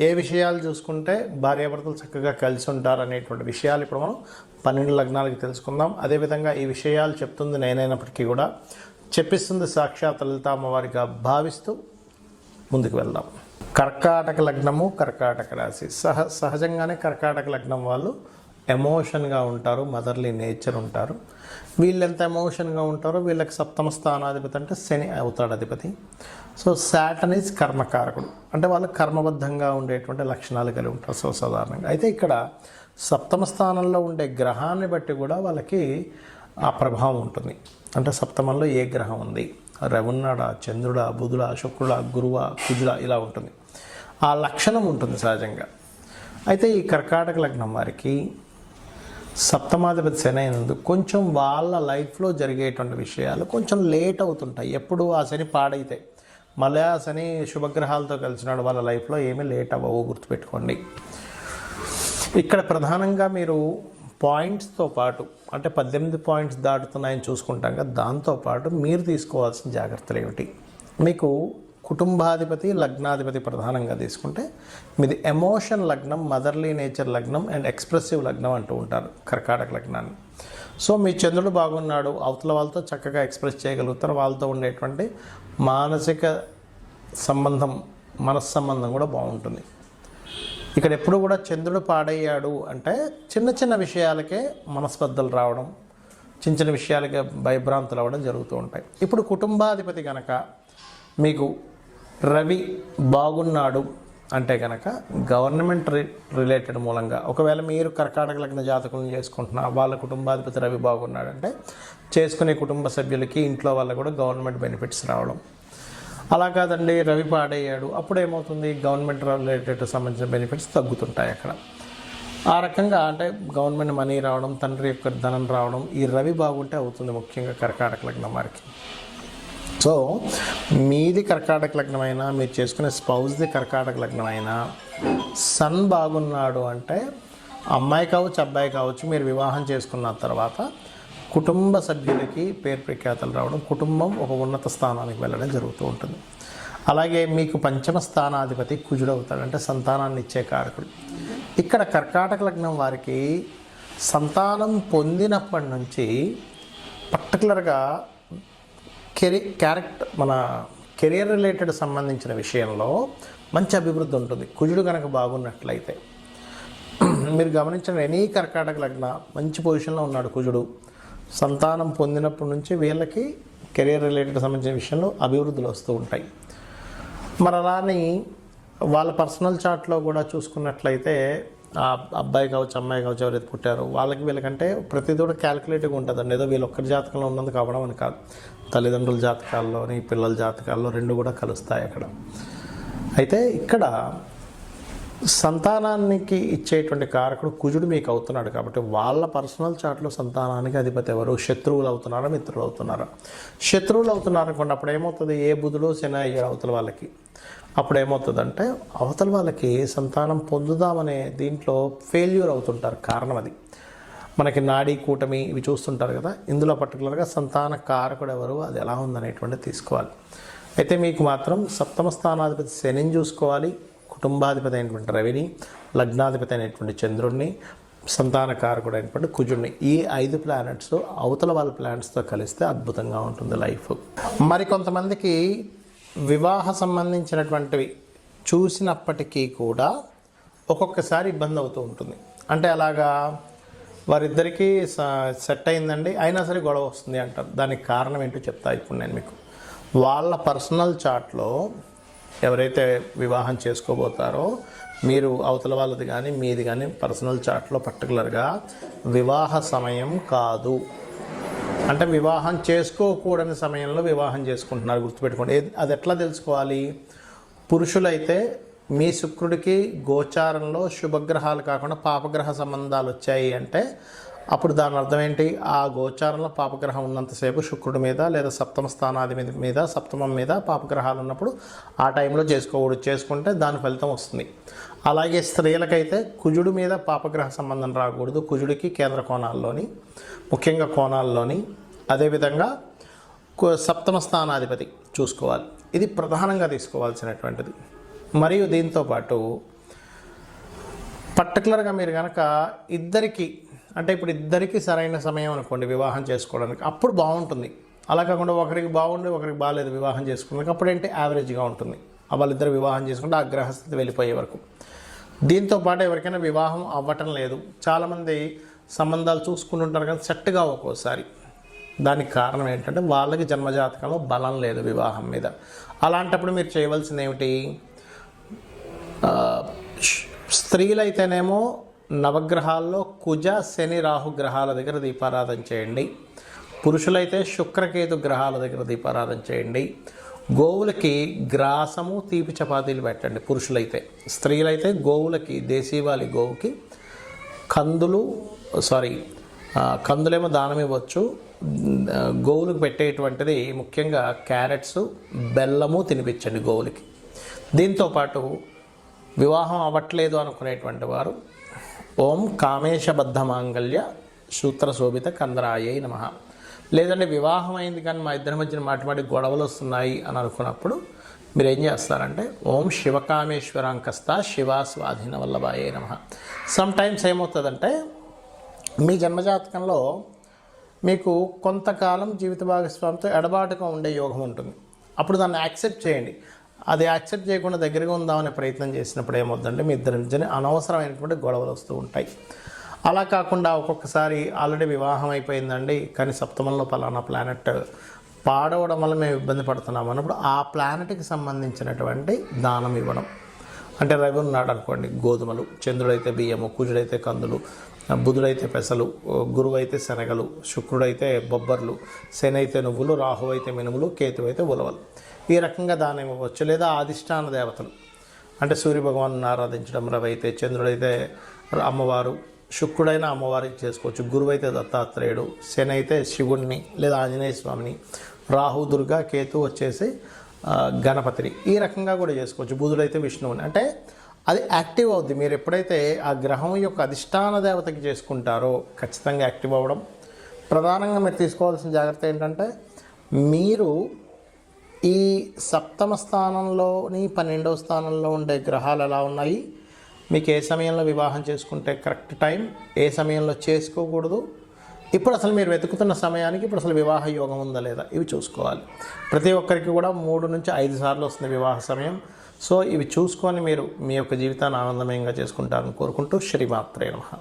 ఏ విషయాలు చూసుకుంటే భార్యాభర్తలు చక్కగా కలిసి ఉంటారు అనేటువంటి విషయాలు ఇప్పుడు మనం పన్నెండు లగ్నాలకి తెలుసుకుందాం. అదేవిధంగా ఈ విషయాలు చెప్తుంది నేనైనప్పటికీ కూడా చెప్పిస్తుంది సాక్షాత్ లలిత అమ్మవారిగా భావిస్తూ ముందుకు వెళ్దాం. కర్కాటక లగ్నము కర్కాటక రాశి. సహ సహజంగానే కర్కాటక లగ్నం వాళ్ళు ఎమోషన్గా ఉంటారు మదర్లీ నేచర్ ఉంటారు. వీళ్ళు ఎంత ఎమోషన్గా ఉంటారో వీళ్ళకి సప్తమ స్థానాధిపతి అంటే శని అవుతాడు అధిపతి సో శాటన్ ఈజ్ కర్మకారకుడు. అంటే వాళ్ళు కర్మబద్ధంగా ఉండేటువంటి లక్షణాలు కలిగి ఉంటారు సో సాధారణంగా. అయితే ఇక్కడ సప్తమ స్థానంలో ఉండే గ్రహాన్ని బట్టి కూడా వాళ్ళకి ఆ ప్రభావం ఉంటుంది. అంటే సప్తమంలో ఏ గ్రహం ఉంది? రవున్నాడా చంద్రుడా బుధుడా శుక్రుడా గురువా కుజుడా ఇలా ఉంటుంది. ఆ లక్షణం ఉంటుంది సహజంగా. అయితే ఈ కర్కాటక లగ్నం వారికి సప్తమాధిపతి శని అయినందు కొంచెం వాళ్ళ లైఫ్లో జరిగేటువంటి విషయాలు కొంచెం లేట్ అవుతుంటాయి. ఎప్పుడు ఆ శని పాడైతే మళ్ళీ ఆ శని శుభగ్రహాలతో కలిసినాడు వాళ్ళ లైఫ్లో ఏమీ లేట్ అవ్వవు గుర్తుపెట్టుకోండి. ఇక్కడ ప్రధానంగా మీరు పాయింట్స్తో పాటు అంటే పద్దెనిమిది పాయింట్స్ దాటుతున్నాయని చూసుకుంటాం కదా దాంతోపాటు మీరు తీసుకోవాల్సిన జాగ్రత్తలు ఏమిటి? మీకు కుటుంబాధిపతి లగ్నాధిపతి ప్రధానంగా తీసుకుంటే మీది ఎమోషన్ లగ్నం మదర్లీ నేచర్ లగ్నం అండ్ ఎక్స్ప్రెసివ్ లగ్నం అంటూ ఉంటారు కర్కాటక లగ్నాన్ని. సో మీ చంద్రుడు బాగున్నాడు అవతల వాళ్ళతో చక్కగా ఎక్స్ప్రెస్ చేయగలుగుతారు వాళ్ళతో ఉండేటువంటి మానసిక సంబంధం మనస్సంబంధం కూడా బాగుంటుంది. ఇక్కడ ఎప్పుడు కూడా చంద్రుడు పాడయ్యాడు అంటే చిన్న చిన్న విషయాలకే మనస్పర్ధలు రావడం చిన్న చిన్న విషయాలకే భయభ్రాంతులు అవ్వడం జరుగుతూ ఉంటాయి. ఇప్పుడు కుటుంబాధిపతి కనుక మీకు రవి బాగున్నాడు అంటే కనుక గవర్నమెంట్ రి రిలేటెడ్ మూలంగా. ఒకవేళ మీరు కర్కాటక లగ్న జాతకులను చేసుకుంటున్నా వాళ్ళ కుటుంబాధిపతి రవి బాగున్నాడు అంటే చేసుకునే కుటుంబ సభ్యులకి ఇంట్లో వాళ్ళకు కూడా గవర్నమెంట్ బెనిఫిట్స్ రావడం. అలా కాదండి రవి పాడయ్యాడు. అప్పుడు ఏమవుతుంది? గవర్నమెంట్ రిలేటెడ్ సంబంధించిన బెనిఫిట్స్ తగ్గుతుంటాయి అక్కడ. ఆ రకంగా అంటే గవర్నమెంట్ మనీ రావడం తండ్రి యొక్క ధనం రావడం ఈ రవి బాగుంటే అవుతుంది ముఖ్యంగా కర్కాటక లగ్నం వారికి. సో మీది కర్కాటక లగ్నమైనా మీరు చేసుకునే స్పౌజ్ది కర్కాటక లగ్నమైనా సన్ బాగున్నాడు అంటే అమ్మాయి కావచ్చు అబ్బాయి కావచ్చు మీరు వివాహం చేసుకున్న తర్వాత కుటుంబ సభ్యులకి పేరు ప్రఖ్యాతలు రావడం కుటుంబం ఒక ఉన్నత స్థానానికి వెళ్ళడం జరుగుతూ ఉంటుంది. అలాగే మీకు పంచమ స్థానాధిపతి కుజుడు అవుతాడు అంటే సంతానాన్ని ఇచ్చే కారకుడు. ఇక్కడ కర్కాటక లగ్నం వారికి సంతానం పొందినప్పటి నుంచి పర్టికులర్గా కెరీ క్యారెక్టర్ మన కెరియర్ రిలేటెడ్ సంబంధించిన విషయంలో మంచి అభివృద్ధి ఉంటుంది. కుజుడు కనుక బాగున్నట్లయితే. మీరు గమనించిన ఎనీ కర్కాటక లగ్న మంచి పొజిషన్లో ఉన్నాడు కుజుడు. సంతానం పొందినప్పటి నుంచి వీళ్ళకి కెరియర్ రిలేటెడ్ సంబంధించిన విషయంలో అభివృద్ధులు వస్తూ ఉంటాయి. మరి అలానే వాళ్ళ పర్సనల్ చార్ట్లో కూడా చూసుకున్నట్లయితే ఆ అబ్బాయి కావచ్చు అమ్మాయి కావచ్చు ఎవరైతే పుట్టారో వాళ్ళకి వీళ్ళకంటే ప్రతిదీ కూడా క్యాలిక్యులేటివ్గా ఉంటుందండి. ఏదో వీళ్ళు ఒక్కరి జాతకంలో ఉన్నందుకు అవ్వడం అని కాదు. తల్లిదండ్రుల జాతకాల్లోని పిల్లల జాతకాల్లో రెండు కూడా కలుస్తాయి అక్కడ. అయితే ఇక్కడ సంతానానికి ఇచ్చేటువంటి కారకుడు కుజుడు మీకు అవుతున్నాడు కాబట్టి వాళ్ళ పర్సనల్ చాట్లో సంతానానికి అధిపతి ఎవరు? శత్రువులు అవుతున్నారా మిత్రులు అవుతున్నారా? శత్రువులు అవుతున్నారు అనుకున్నప్పుడు అప్పుడు ఏమవుతుంది? ఏ బుధుడు శని అయ్యారు అవతల వాళ్ళకి. అప్పుడు ఏమవుతుందంటే అవతల వాళ్ళకి సంతానం పొందుదామనే దీంట్లో ఫెయిల్యూర్ అవుతుంటారు. కారణం అది. మనకి నాడీ కూటమి ఇవి చూస్తుంటారు కదా ఇందులో పర్టికులర్గా సంతాన కారకుడు ఎవరు అది ఎలా ఉందనేటువంటిది తీసుకోవాలి. అయితే మీకు మాత్రం సప్తమ స్థానాధిపతి శనిని చూసుకోవాలి కుటుంబాధిపతి అయినటువంటి రవిని లగ్నాధిపతి అయినటువంటి చంద్రుడిని సంతాన కారకుడు అయినటువంటి కుజుడిని ఈ ఐదు ప్లానెట్స్ అవతల వాళ్ళ ప్లానెట్స్తో కలిస్తే అద్భుతంగా ఉంటుంది లైఫ్. మరి కొంతమందికి వివాహ సంబంధించినటువంటివి చూసినప్పటికీ కూడా ఒక్కొక్కసారి ఇబ్బంది అవుతూ ఉంటుంది. అంటే అలాగా వారిద్దరికీ స- సెట్ అయిందండి. అయినా సరే గొడవ వస్తుంది అంటారు. దానికి కారణం ఏంటో చెప్తా ఇప్పుడు నేను మీకు. వాళ్ళ పర్సనల్ చాట్లో ఎవరైతే వివాహం చేసుకోబోతారో మీరు అవతల వాళ్ళది కానీ మీది కానీ పర్సనల్ చాట్లో పర్టికులర్గా వివాహ సమయం కాదు. అంటే వివాహం చేసుకోకూడని సమయంలో వివాహం చేసుకుంటున్నారు గుర్తుపెట్టుకోండి. అది ఎట్లా తెలుసుకోవాలి? పురుషులైతే మీ శుక్రుడికి గోచారంలో శుభగ్రహాలు కాకుండా పాపగ్రహ సంబంధాలు వచ్చాయి అంటే అప్పుడు దాని అర్థం ఏంటి? ఆ గోచారంలో పాపగ్రహం ఉన్నంతసేపు శుక్రుడి మీద లేదా సప్తమ స్థానాది మీద మీద సప్తమం మీద పాపగ్రహాలు ఉన్నప్పుడు ఆ టైంలో చేసుకోకూడదు. చేసుకుంటే దాని ఫలితం వస్తుంది. అలాగే స్త్రీలకైతే కుజుడి మీద పాపగ్రహ సంబంధం రాకూడదు. కుజుడికి కేంద్ర కోణాల్లోని ముఖ్యంగా కోణాల్లోని అదేవిధంగా సప్తమ స్థానాధిపతి చూసుకోవాలి. ఇది ప్రధానంగా తీసుకోవాల్సినటువంటిది. మరియు దీంతో పాటు పర్టికులర్గా మీరు కనుక ఇద్దరికి అంటే ఇప్పుడు ఇద్దరికి సరైన సమయం అనుకోండి వివాహం చేసుకోవడానికి అప్పుడు బాగుంటుంది. అలా కాకుండా ఒకరికి బాగుండి ఒకరికి బాగాలేదు వివాహం చేసుకోవడానికి అప్పుడు ఏంటి యావరేజ్గా ఉంటుంది. వాళ్ళిద్దరు వివాహం చేసుకుంటే ఆ గ్రహస్థితి వెళ్ళిపోయే వరకు. దీంతో పాటు ఎవరికైనా వివాహం అవ్వటం లేదు. చాలామంది సంబంధాలు చూసుకుంటుంటారు కానీ సెట్గా ఒక్కోసారి. దానికి కారణం ఏంటంటే వాళ్ళకి జన్మజాతకంలో బలం లేదు వివాహం మీద. అలాంటప్పుడు మీరు చేయవలసింది ఏమిటి స్త్రీలైతేనేమో నవగ్రహాల్లో కుజ శని రాహు గ్రహాల దగ్గర దీపారాధన చేయండి. పురుషులైతే శుక్రకేతు గ్రహాల దగ్గర దీపారాధన చేయండి. గోవులకి గ్రాసము తీపి చపాతీలు పెట్టండి పురుషులైతే. స్త్రీలైతే గోవులకి దేశీవాలి గోవుకి కందులు సారీ కందులేమో దానం ఇవ్వచ్చు. గోవులకు పెట్టేటువంటిది ముఖ్యంగా క్యారెట్స్ బెల్లము తినిపించండి గోవులకి. దీంతోపాటు వివాహం అవ్వట్లేదు అనుకునేటువంటి వారు ఓం కామేశబద్ధ మాంగళ్య సూత్ర శోభిత కందరాయే నమ. లేదంటే వివాహం అయింది కానీ మా ఇద్దరి మధ్యన మాటిమాటి గొడవలు వస్తున్నాయి అని అనుకున్నప్పుడు మీరు ఏం చేస్తారంటే ఓం శివకామేశ్వరాంకస్త శివా స్వాధీన వల్లభాయే నమ. సమ్ టైమ్స్ ఏమవుతుందంటే మీ జన్మజాతకంలో మీకు కొంతకాలం జీవిత భాగస్వామితో ఎడబాటుగా ఉండే యోగం ఉంటుంది. అప్పుడు దాన్ని యాక్సెప్ట్ చేయండి. అది యాక్సెప్ట్ చేయకుండా దగ్గరగా ఉందామనే ప్రయత్నం చేసినప్పుడు ఏమవుతుందంటే మీ ఇద్దరి నుంచి అనవసరమైనటువంటి గొడవలు వస్తూ ఉంటాయి. అలా కాకుండా ఒక్కొక్కసారి ఆల్రెడీ వివాహం అయిపోయిందండి కానీ సప్తమంలో పలానా ప్లానెట్ పాడవడం వల్ల మేము ఇబ్బంది పడుతున్నాం అన్నప్పుడు ఆ ప్లానెట్కి సంబంధించినటువంటి దానం ఇవ్వడం. అంటే రవి ఉన్నాడు అనుకోండి. గోధుమలు చంద్రుడైతే బియ్యము కుజుడైతే కందులు బుధుడైతే పెసలు గురువు అయితే శనగలు శుక్రుడైతే బొబ్బర్లు శని అయితే నువ్వులు రాహు అయితే మినుములు కేతు అయితే ఉలవలు. ఈ రకంగా దానం ఇవ్వచ్చు లేదా ఆదిష్టాన దేవతలు. అంటే సూర్యభగవాను ఆరాధించడం రవి అయితే చంద్రుడైతే అమ్మవారు శుక్రుడైన అమ్మవారికి చేసుకోవచ్చు. గురువు అయితే దత్తాత్రేయుడు శని అయితే శివుణ్ణి లేదా ఆంజనేయ స్వామిని రాహు దుర్గా కేతు వచ్చేసి గణపతిని. ఈ రకంగా కూడా చేసుకోవచ్చు. బుధుడైతే విష్ణువుని. అంటే అది యాక్టివ్ అవుద్ది. మీరు ఎప్పుడైతే ఆ గ్రహం యొక్క అధిష్టాన దేవతకి చేసుకుంటారో ఖచ్చితంగా యాక్టివ్ అవ్వడం. ప్రధానంగా మీరు తీసుకోవాల్సిన జాగ్రత్త ఏంటంటే మీరు ఈ సప్తమ స్థానంలోని పన్నెండవ స్థానంలో ఉండే గ్రహాలు ఎలా ఉన్నాయి? మీకు ఏ సమయంలో వివాహం చేసుకుంటే కరెక్ట్ టైం? ఏ సమయంలో చేసుకోకూడదు? ఇప్పుడు అసలు మీరు వెతుకుతున్న సమయానికి ఇప్పుడు అసలు వివాహ యోగం ఉందా లేదా? ఇవి చూసుకోవాలి. ప్రతి ఒక్కరికి కూడా మూడు నుంచి ఐదు సార్లు వస్తుంది వివాహ సమయం. సో ఇవి చూసుకొని మీరు మీ యొక్క జీవితాన్ని ఆనందమయంగా చేసుకుంటారని కోరుకుంటూ శ్రీమాత్రే నమ.